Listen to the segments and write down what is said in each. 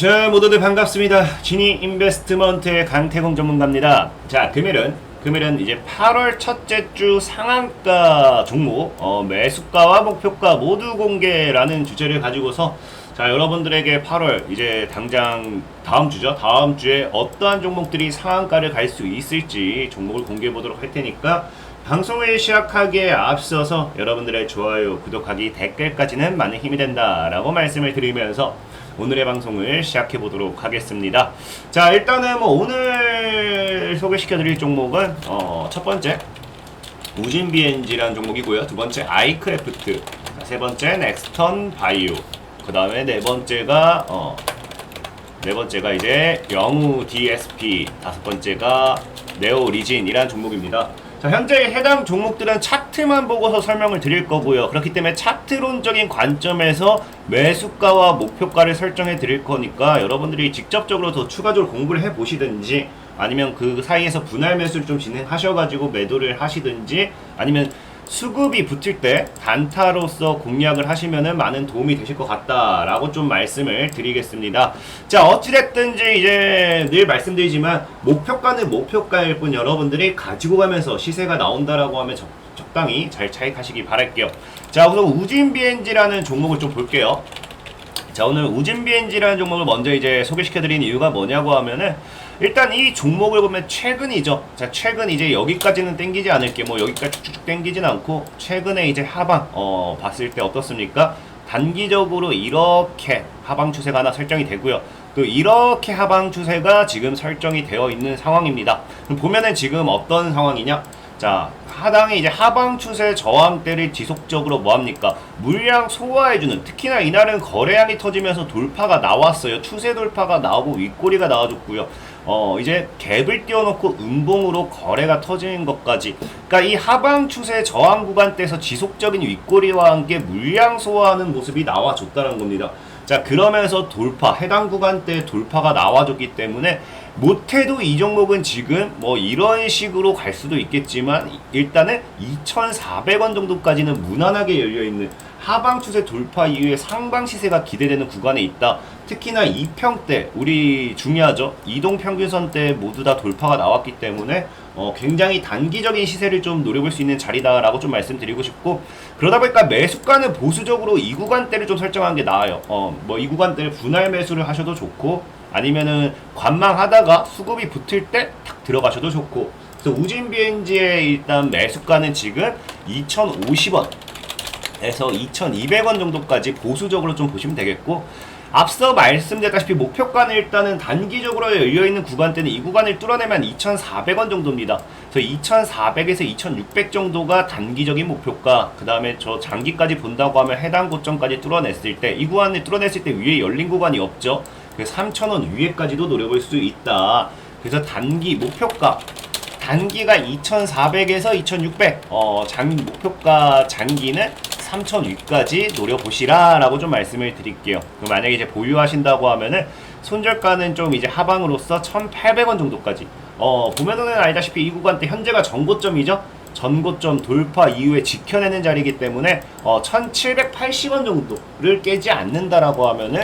자 모두들 반갑습니다. 지니 인베스트먼트의 강태공 전문가입니다. 자 금일은 금일은 이제 8월 첫째 주 상한가 종목 어, 매수가와 목표가 모두 공개라는 주제를 가지고서 자 여러분들에게 8월 이제 당장 다음 주죠. 다음 주에 어떠한 종목들이 상한가를 갈 수 있을지 종목을 공개해 보도록 할 테니까 방송을 시작하기에 앞서서 여러분들의 좋아요, 구독하기, 댓글까지는 많은 힘이 된다라고 말씀을 드리면서 오늘의 방송을 시작해 보도록 하겠습니다. 자, 일단은 뭐 오늘 소개시켜 드릴 종목은 어, 첫 번째 우진 BNG라는 종목이고요. 두 번째 아이크래프트, 자, 세 번째 넥스턴 바이오, 그 다음에 네 번째가 어, 네 번째가 이제 영우 DSP, 다섯 번째가 네오 리진이라는 종목입니다. 자, 현재 해당 종목들은 차트만 보고서 설명을 드릴 거고요. 그렇기 때문에 차트론적인 관점에서 매수가와 목표가를 설정해 드릴 거니까 여러분들이 직접적으로 더 추가적으로 공부를 해 보시든지 아니면 그 사이에서 분할 매수를 좀 진행하셔가지고 매도를 하시든지 아니면 수급이 붙을 때 단타로서 공략을 하시면은 많은 도움이 되실 것 같다라고 좀 말씀을 드리겠습니다. 자, 어찌됐든지 이제 늘 말씀드리지만 목표가는 목표가일 뿐 여러분들이 가지고 가면서 시세가 나온다라고 하면 적, 적당히 잘 차익하시기 바랄게요. 자, 우선 우진 BNG라는 종목을 좀 볼게요. 자 오늘 우진 BNG라는 종목을 먼저 이제 소개시켜드린 이유가 뭐냐고 하면은 일단 이 종목을 보면 최근이죠. 자 최근 이제 여기까지는 땡기지 않을게 뭐 여기까지 쭉쭉 땡기진 않고 최근에 이제 하방 어 봤을 때 어떻습니까? 단기적으로 이렇게 하방 추세가 하나 설정이 되고요. 또 이렇게 하방 추세가 지금 설정이 되어 있는 상황입니다. 보면은 지금 어떤 상황이냐? 자 하당에 이제 하방 추세 저항대를 지속적으로 뭐합니까 물량 소화해주는 특히나 이날은 거래량이 터지면서 돌파가 나왔어요 추세 돌파가 나오고 윗꼬리가 나와줬고요 어 이제 갭을 띄워놓고 음봉으로 거래가 터지는 것까지. 그러니까 이 하방 추세 저항 구간대에서 지속적인 윗꼬리와 함께 물량 소화하는 모습이 나와줬다는 겁니다. 자 그러면서 돌파 해당 구간대 돌파가 나와줬기 때문에 못해도 이 종목은 지금 뭐 이런 식으로 갈 수도 있겠지만 일단은 2,400원 정도까지는 무난하게 열려 있는 하방 추세 돌파 이후에 상방 시세가 기대되는 구간에 있다. 특히나 2평 대 우리 중요하죠. 이동 평균선 때 모두 다 돌파가 나왔기 때문에 어, 굉장히 단기적인 시세를 좀 노려볼 수 있는 자리다라고 좀 말씀드리고 싶고 그러다 보니까 매수가는 보수적으로 이 구간대를 좀 설정하는 게 나아요. 어, 뭐 이 구간대를 분할 매수를 하셔도 좋고 아니면은 관망하다가 수급이 붙을 때 탁 들어가셔도 좋고 그래서 우진 BNG의 일단 매수가는 지금 2,050원 에서 2,200원 정도까지 보수적으로 좀 보시면 되겠고 앞서 말씀드렸다시피 목표가는 일단은 단기적으로 열려있는 구간대는 이 구간을 뚫어내면 2,400원 정도입니다. 그래서 2,400에서 2,600 정도가 단기적인 목표가 그 다음에 저 장기까지 본다고 하면 해당 고점까지 뚫어냈을 때 이 구간을 뚫어냈을 때 위에 열린 구간이 없죠. 그 3,000원 위에까지도 노려볼 수 있다. 그래서 단기 목표가 단기가 2,400에서 2,600 어, 장 목표가 장기는 3,000 위까지 노려보시라 라고 좀 말씀을 드릴게요. 만약에 이제 보유하신다고 하면은 손절가는 좀 이제 하방으로서 1,800원 정도까지. 어, 보면은 알다시피 이 구간대 현재가 전고점이죠. 전고점 돌파 이후에 지켜내는 자리이기 때문에 어, 1,780원 정도를 깨지 않는다라고 하면은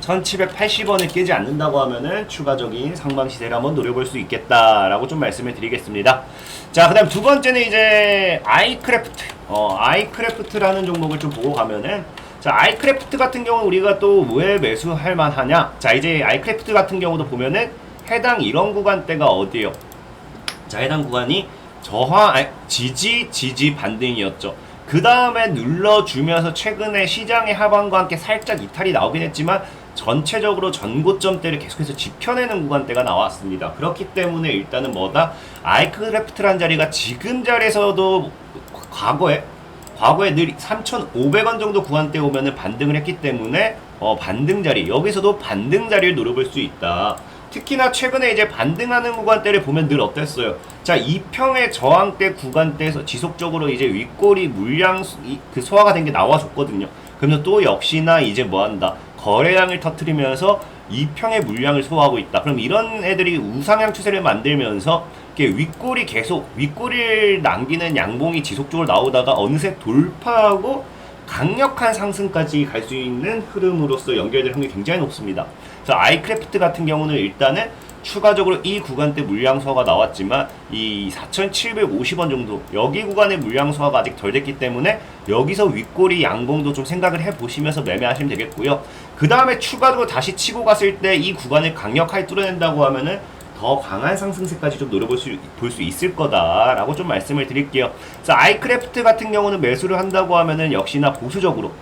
1780원을 깨지 않는다고 하면은 추가적인 상방 시세를 한번 노려볼 수 있겠다라고 좀 말씀을 드리겠습니다. 자, 그 다음 두 번째는 이제 아이크래프트. 어, 아이크래프트라는 종목을 좀 보고 가면은 자, 아이크래프트 같은 경우 우리가 또 왜 매수할 만하냐? 자, 이제 아이크래프트 같은 경우도 보면은 해당 이런 구간대가 어디요? 자, 해당 구간이 저하, 아니, 지지, 지지 반등이었죠. 그 다음에 눌러주면서 최근에 시장의 하방과 함께 살짝 이탈이 나오긴 했지만 전체적으로 전고점대를 계속해서 지켜내는 구간대가 나왔습니다. 그렇기 때문에 일단은 뭐다? 아이크래프트란 자리가 지금 자리에서도 과거에 과거에 늘 3,500원 정도 구간대 오면은 반등을 했기 때문에 어, 반등 자리 여기서도 반등 자리를 노려볼 수 있다. 특히나 최근에 이제 반등하는 구간대를 보면 늘 어땠어요? 자, 2평의 저항대 구간대에서 지속적으로 이제 윗꼬리 물량 그 소화가 된 게 나와줬거든요. 그러면 또 역시나 이제 뭐 한다? 거래량을 터트리면서 2평의 물량을 소화하고 있다. 그럼 이런 애들이 우상향 추세를 만들면서 윗골이 계속 윗골을 남기는 양봉이 지속적으로 나오다가 어느새 돌파하고 강력한 상승까지 갈 수 있는 흐름으로서 연결될 확률이 굉장히 높습니다. 그래서 아이크래프트 같은 경우는 일단은 추가적으로 이 구간대 물량 소화가 나왔지만 이 4,750원 정도 여기 구간의 물량 소화가 아직 덜 됐기 때문에 여기서 윗꼬리 양봉도 좀 생각을 해 보시면서 매매하시면 되겠고요. 그 다음에 추가적으로 다시 치고 갔을 때 이 구간을 강력하게 뚫어낸다고 하면은 더 강한 상승세까지 좀 노려볼 수, 볼 수 있을 거다라고 좀 말씀을 드릴게요. 그래서 아이크래프트 같은 경우는 매수를 한다고 하면은 역시나 보수적으로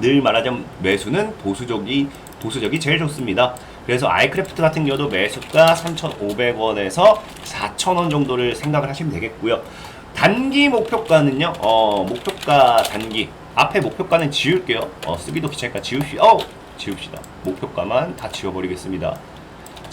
늘 말하자면 매수는 보수적이 보수적이 제일 좋습니다. 그래서 아이크래프트 같은 경우도 매수가 3,500원에서 4,000원 정도를 생각을 하시면 되겠고요. 단기 목표가는요. 어, 목표가 단기 앞에 목표가는 지울게요. 어, 쓰기도 귀찮으니까 지웁시. 어, 지웁시다. 목표가만 다 지워버리겠습니다.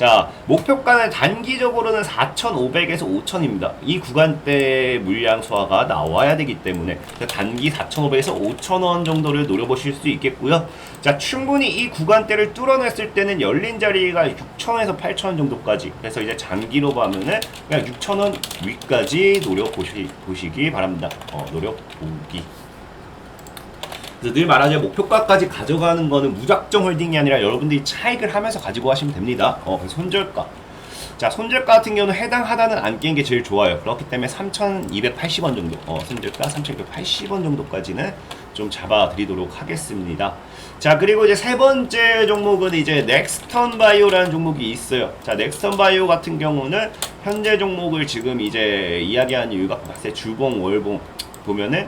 자, 목표가는 단기적으로는 4,500에서 5,000입니다. 이 구간대 물량 소화가 나와야 되기 때문에 단기 4,500에서 5,000원 정도를 노려보실 수 있겠고요. 자, 충분히 이 구간대를 뚫어냈을 때는 열린 자리가 6,000원에서 8,000원 정도까지. 그래서 이제 장기로 보면은 그냥 6,000원 위까지 노려보시, 보시기 바랍니다. 어, 노려보기. 그래서 늘 말하자면 목표가까지 가져가는 거는 무작정 홀딩이 아니라 여러분들이 차익을 하면서 가지고 하시면 됩니다. 어, 손절가. 자, 손절가 같은 경우는 해당 하단은 안 깬 게 제일 좋아요. 그렇기 때문에 3,280원 정도, 어, 손절가 3,280원 정도까지는 좀 잡아드리도록 하겠습니다. 자, 그리고 이제 세 번째 종목은 이제 넥스턴 바이오라는 종목이 있어요. 자, 넥스턴 바이오 같은 경우는 현재 종목을 지금 이제 이야기하는 이유가 봤을 때 주봉, 월봉 보면은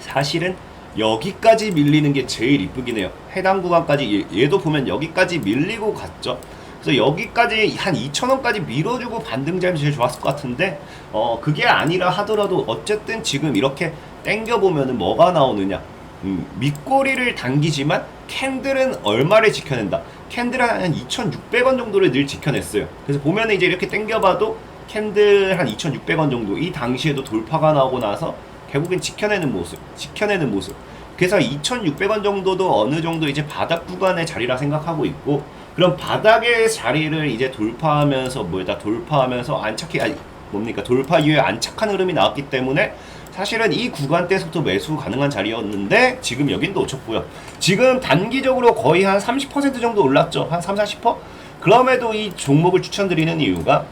사실은 여기까지 밀리는 게 제일 이쁘긴 해요. 해당 구간까지 얘, 도 보면 여기까지 밀리고 갔죠. 그래서 여기까지 한 2,000원까지 밀어주고 반등자면 제일 좋았을 것 같은데 어 그게 아니라 하더라도 어쨌든 지금 이렇게 땡겨 보면은 뭐가 나오느냐 음, 밑꼬리를 당기지만 캔들은 얼마를 지켜낸다 캔들은 한 2,600원 정도를 늘 지켜냈어요 그래서 보면은 이제 이렇게 땡겨봐도 캔들 한 2,600원 정도 이 당시에도 돌파가 나오고 나서 결국엔 지켜내는 모습, 지켜내는 모습. 그래서 2,600원 정도도 어느 정도 이제 바닥 구간의 자리라 생각하고 있고, 그럼 바닥의 자리를 이제 돌파하면서 뭐다 돌파하면서 안착해 아니 뭡니까 돌파 이후에 안착한 흐름이 나왔기 때문에 사실은 이 구간대에서부터 매수 가능한 자리였는데 지금 여긴 놓쳤고요. 지금 단기적으로 거의 한 30% 정도 올랐죠. 한 3, 40%? 그럼에도 이 종목을 추천드리는 이유가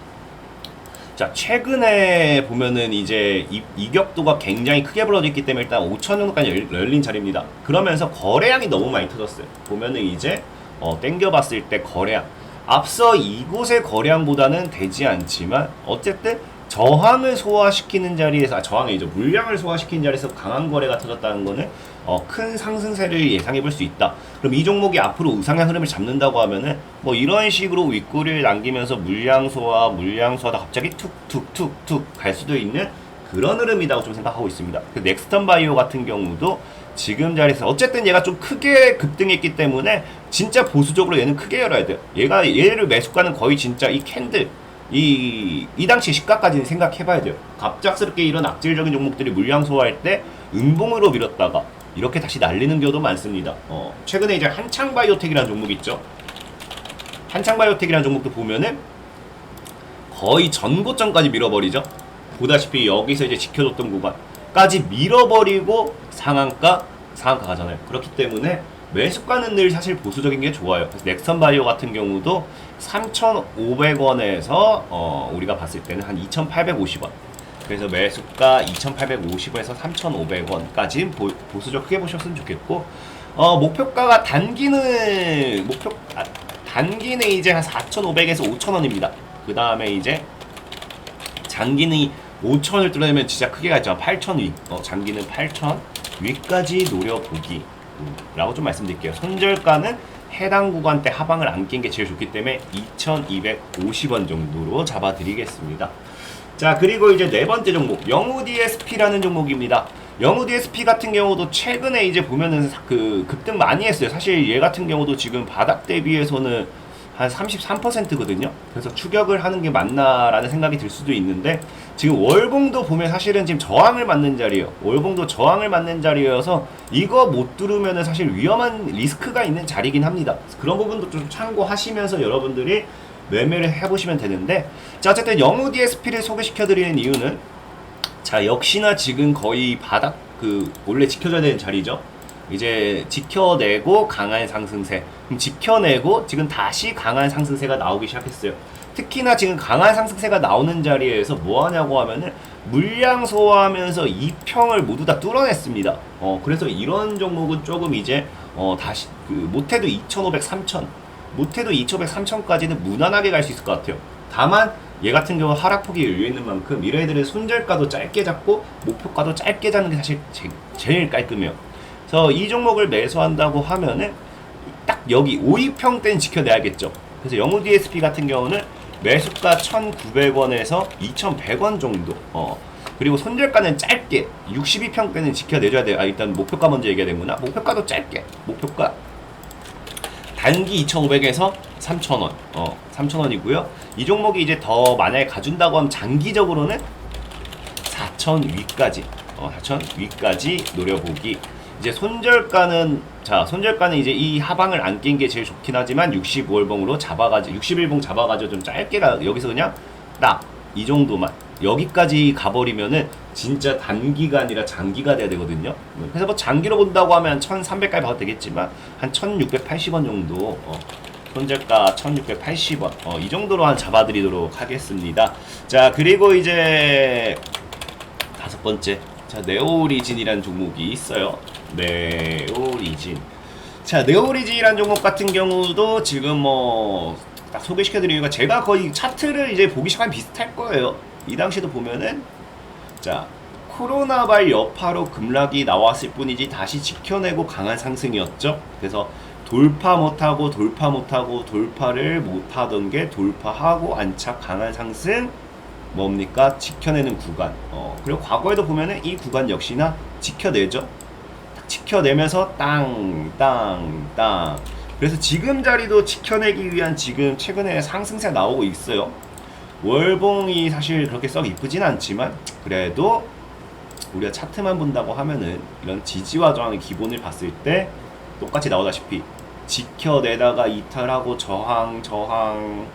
자 최근에 보면은 이제 이, 이격도가 굉장히 크게 있기 때문에 일단 5천 정도까지 열- 열린 자리입니다. 그러면서 거래량이 너무 많이 터졌어요. 보면은 이제 어, 땡겨봤을 때 거래량 앞서 이곳의 거래량보다는 되지 않지만 어쨌든 저항을 소화시키는 자리에서 아, 저항이죠 물량을 소화시키는 자리에서 강한 거래가 터졌다는 거는 어, 큰 상승세를 예상해 볼 수 있다. 그럼 이 종목이 앞으로 우상향 흐름을 잡는다고 하면은 뭐 이런 식으로 윗꼬리를 남기면서 물량 소화, 물량 소화다 갑자기 툭툭툭툭 갈 수도 있는 그런 흐름이라고 좀 생각하고 있습니다. 그 넥스턴 바이오 같은 경우도 지금 자리에서 어쨌든 얘가 좀 크게 급등했기 때문에 진짜 보수적으로 얘는 크게 열어야 돼요. 얘가 얘를 매수가는 거의 진짜 이 캔들 이, 이 당시 시가까지는 생각해봐야 돼요. 갑작스럽게 이런 악질적인 종목들이 물량 소화할 때 음봉으로 밀었다가 이렇게 다시 날리는 경우도 많습니다. 어, 최근에 이제 한창 바이오텍이라는 종목이 있죠. 한창 바이오텍이라는 종목도 보면은 거의 전고점까지 밀어버리죠. 보다시피 여기서 이제 지켜줬던 구간까지 밀어버리고 상한가 상한가 가잖아요. 그렇기 때문에 매수가는 늘 사실 보수적인 게 좋아요. 그래서 넥선 바이오 같은 경우도 3,500원에서 어, 우리가 봤을 때는 한 2,850원. 그래서 매수가 2,850원에서 3,500원까지 보, 보수적 크게 보셨으면 좋겠고 어, 목표가가 단기는 목표 아, 단기는 이제 한 4,500에서 5,000원입니다. 그 다음에 이제 장기는 5천을 뚫어내면 진짜 크게 가죠. 8천 위. 어, 장기는 8천 위까지 노려보기. 음, 라고 좀 말씀드릴게요. 손절가는 해당 구간대 하방을 안 낀 게 제일 좋기 때문에 2,250원 정도로 잡아드리겠습니다. 자, 그리고 이제 네 번째 종목, 영우 DSP라는 종목입니다. 영우 DSP 같은 경우도 최근에 이제 보면은 그 급등 많이 했어요. 사실 얘 같은 경우도 지금 바닥 대비해서는 한 33%거든요. 그래서 추격을 하는 게 맞나라는 생각이 들 수도 있는데 지금 월봉도 보면 사실은 지금 저항을 맞는 자리예요. 월봉도 저항을 맞는 자리여서 이거 못 뚫으면은 사실 위험한 리스크가 있는 자리긴 합니다. 그런 부분도 좀 참고하시면서 여러분들이 매매를 해보시면 되는데 자 어쨌든 영우 DSP를 소개시켜드리는 이유는 자 역시나 지금 거의 바닥 그 원래 지켜줘야 되는 자리죠. 이제 지켜내고 강한 상승세. 그럼 지켜내고 지금 다시 강한 상승세가 나오기 시작했어요. 특히나 지금 강한 상승세가 나오는 자리에서 뭐 하냐고 하면은 물량 소화하면서 2평을 모두 다 뚫어냈습니다. 어, 그래서 이런 종목은 조금 이제 어, 다시 그 못해도 2,500, 3,000 못해도 2,500, 3,000까지는 무난하게 갈 수 있을 것 같아요. 다만 얘 같은 경우 하락폭이 열려 있는 만큼 애들은 손절가도 짧게 잡고 목표가도 짧게 잡는 게 사실 제, 제일 깔끔해요. 그래서 이 종목을 매수한다고 하면은 딱 여기 5위평 때는 지켜내야겠죠. 그래서 영우 DSP 같은 경우는 매수가 1,900원에서 2,100원 정도. 어. 그리고 손절가는 짧게 62평 때는 지켜내줘야 돼요. 아 일단 목표가 먼저 얘기해야 되구나. 목표가도 짧게. 목표가 단기 2,500에서 3,000원. 어, 3,000원이고요. 이 종목이 이제 더 만약에 가준다고 하면 장기적으로는 4,000 위까지. 어, 4,000 위까지 노려보기. 이제 손절가는 자, 손절가는 이제 이 하방을 안 낀 게 제일 좋긴 하지만 65월봉으로 잡아가지고 61봉 잡아가지고 좀 짧게 가 여기서 그냥 딱 이 정도만 여기까지 가버리면은 진짜 단기가 아니라 장기가 돼야 되거든요. 그래서 뭐 장기로 본다고 하면 1,300까지 봐도 되겠지만 한 1,680원 정도 어, 손절가 1,680원 어, 이 정도로 한 잡아드리도록 하겠습니다. 자 그리고 이제 다섯 번째 자 네오리진이라는 종목이 있어요. 네오리진. 자 네오리진이라는 종목 같은 경우도 지금 뭐 딱 소개시켜드린 이유가 제가 거의 차트를 이제 보기 시작하면 비슷할 거예요. 이 당시에도 보면은 자 코로나 발 여파로 급락이 나왔을 뿐이지 다시 지켜내고 강한 상승이었죠. 그래서 돌파 못하고 돌파 못하고 돌파를 못하던 게 돌파하고 안착 강한 상승 뭡니까 지켜내는 구간. 어 그리고 과거에도 보면은 이 구간 역시나 지켜내죠. 딱 지켜내면서 땅, 땅, 땅. 그래서 지금 자리도 지켜내기 위한 지금 최근에 상승세 나오고 있어요. 월봉이 사실 그렇게 썩 이쁘진 않지만 그래도 우리가 차트만 본다고 하면은 이런 지지와 저항의 기본을 봤을 때 똑같이 나오다시피 지켜내다가 이탈하고 저항 저항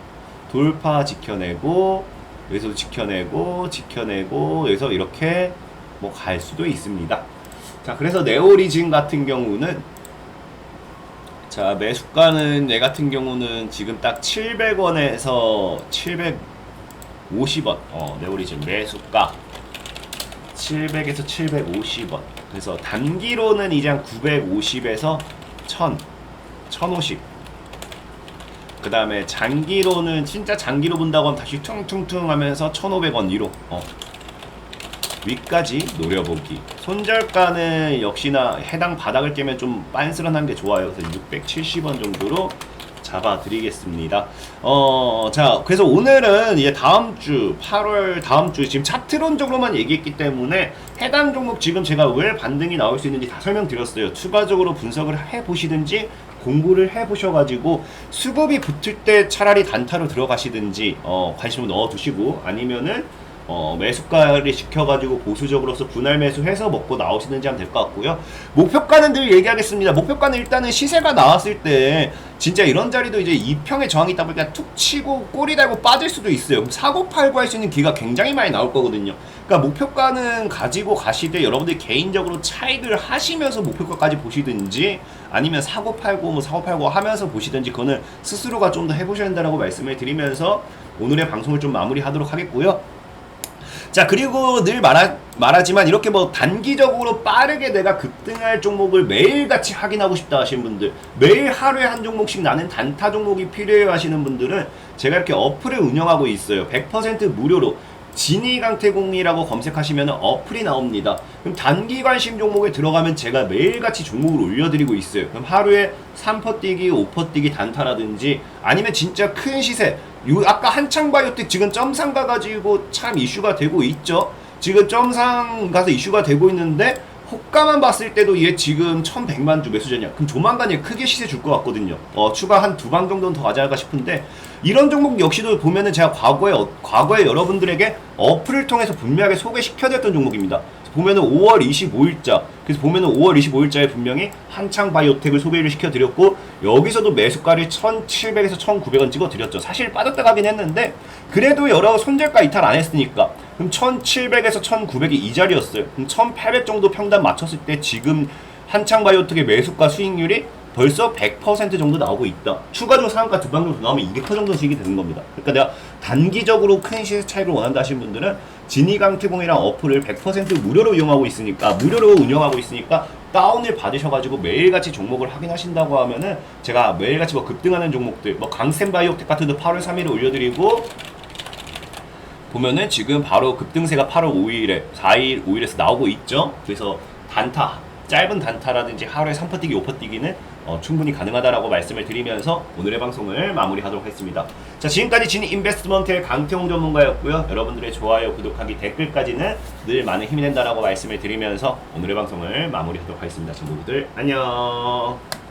돌파 지켜내고 여기서도 지켜내고 지켜내고 여기서 이렇게 뭐 갈 수도 있습니다. 자 그래서 네오리진 같은 경우는 자 매수가는 얘 같은 경우는 지금 딱 700원에서 750원. 어 네오리진 매수가. 700에서 750원. 그래서 단기로는 이제 한 950에서 1000 1050그 다음에 장기로는 진짜 장기로 본다고 하면 다시 퉁퉁퉁 하면서 1500원 위로. 어. 위까지 노려보기. 손절가는 역시나 해당 바닥을 깨면 좀 빤스런한 게 좋아요. 그래서 670원 정도로 잡아드리겠습니다. 어, 자 그래서 오늘은 이제 다음 주 8월 다음 주 지금 차트론적으로만 얘기했기 때문에 해당 종목 지금 제가 왜 반등이 나올 수 있는지 다 설명드렸어요. 추가적으로 분석을 해보시든지 공부를 해보셔가지고 수급이 붙을 때 차라리 단타로 들어가시든지 어, 관심을 넣어두시고 아니면은 어, 매수가를 지켜가지고 보수적으로서 분할 매수해서 먹고 나오시는지 하면 될 것 같고요. 목표가는 늘 얘기하겠습니다. 목표가는 일단은 시세가 나왔을 때 진짜 이런 자리도 이제 2평의 저항이 있다 보니까 툭 치고 꼬리 달고 빠질 수도 있어요. 사고 팔고 할 수 있는 기회가 굉장히 많이 나올 거거든요. 그러니까 목표가는 가지고 가시되 여러분들이 개인적으로 차익을 하시면서 목표가까지 보시든지 아니면 사고 팔고 뭐 사고 팔고 하면서 보시든지 그거는 스스로가 좀 더 해보셔야 된다고 말씀을 드리면서 오늘의 방송을 좀 마무리하도록 하겠고요. 자 그리고 늘 말하, 말하지만 이렇게 뭐 단기적으로 빠르게 내가 급등할 종목을 매일같이 확인하고 싶다 하시는 분들 매일 하루에 한 종목씩 나는 단타 종목이 필요해 하시는 분들은 제가 이렇게 어플을 운영하고 있어요. 100% 무료로 진이 강태공이라고 검색하시면 어플이 나옵니다. 그럼 단기 관심 종목에 들어가면 제가 매일같이 종목을 올려드리고 있어요. 그럼 하루에 3퍼 뛰기, 5퍼 뛰기 단타라든지 아니면 진짜 큰 시세 요 아까 한창 바이오텍 지금 점상 가가지고 참 이슈가 되고 있죠. 지금 점상 가서 이슈가 되고 있는데 호가만 봤을 때도 얘 지금 1100만 주 매수전이야. 그럼 조만간 얘 크게 시세 줄 것 같거든요. 어, 추가 한 두 방 정도는 더 않을까 싶은데 이런 종목 역시도 보면은 제가 과거에 어, 과거에 여러분들에게 어플을 통해서 분명하게 소개시켜드렸던 종목입니다. 보면은 5월 25일자 그래서 보면은 5월 25일자에 분명히 한창 바이오텍을 소개를 시켜드렸고 여기서도 매수가를 1,700에서 1,900원 찍어드렸죠. 사실 빠졌다 가긴 했는데 그래도 여러 손절가 이탈 안 했으니까 그럼 1,700에서 1,900이 이 자리였어요. 그럼 1,800 정도 평단 맞췄을 때 지금 한창 바이오텍의 매수가 수익률이 벌써 100% 정도 나오고 있다. 추가적으로 상한가 두방 정도 나오면 200% 정도 수익이 되는 겁니다. 그러니까 내가 단기적으로 큰 시세 차이를 원한다 하시는 분들은 진이강태공이랑 어플을 100% 무료로 이용하고 있으니까 무료로 운영하고 있으니까 다운을 받으셔가지고 매일같이 종목을 확인하신다고 하면은 제가 매일같이 뭐 급등하는 종목들 뭐 강센바이오텍 같은 도 8월 3일에 올려드리고 보면은 지금 바로 급등세가 8월 5일에 4일 5일에서 나오고 있죠. 그래서 단타 짧은 단타라든지 하루에 3퍼 뛰기 5퍼 뛰기는 어, 충분히 가능하다라고 말씀을 드리면서 오늘의 방송을 마무리하도록 하겠습니다. 자 지금까지 진 인베스트먼트의 강태홍 전문가였고요. 여러분들의 좋아요, 구독하기, 댓글까지는 늘 많은 힘이 된다라고 말씀을 드리면서 오늘의 방송을 마무리하도록 하겠습니다. 친구들 안녕.